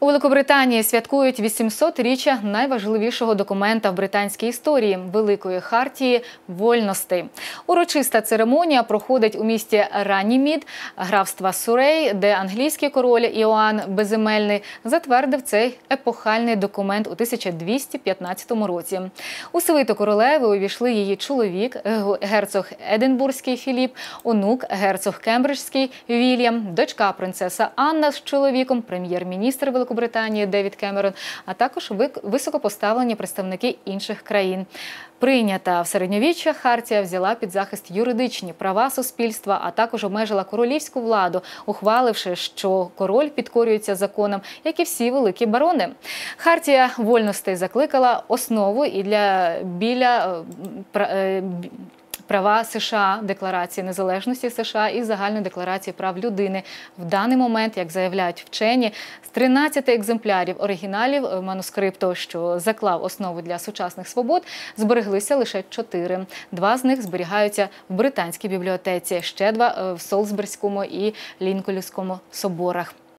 У Великобританії святкують 800-річчя найважливішого документа в британській історії Великої хартії вольностей. Урочиста церемонія проходить у місті Раннімід, графства Сурей, де англійський король Іоанн Безземельний затвердив цей епохальний документ у 1215 році. У свиту королеви увійшли її чоловік, герцог Единбурзький Філіп, онук, герцог Кембриджський Вільям, дочка принцеса Анна з чоловіком, прем'єр-міністр Великобританії Великобританії Девід Кемерон, а також високопоставлені представники інших країн. Прийнята в середньовіччя Хартія взяла під захист юридичні права суспільства, а також обмежила королівську владу, ухваливши, що король підкорюється законам, як і всі великі барони. Хартія вольностей закликала основу і для біля е, права США, Декларації незалежності США і загальної декларації прав людини. В даний момент, як заявляють вчені, з 13 екземплярів оригіналів е, манускрипту, що заклав основу для сучасних свобод, збереглися лише чотири. Два з них зберігаються в британській бібліотеці, ще два е, в Солсберському і Лінкольнському соборах.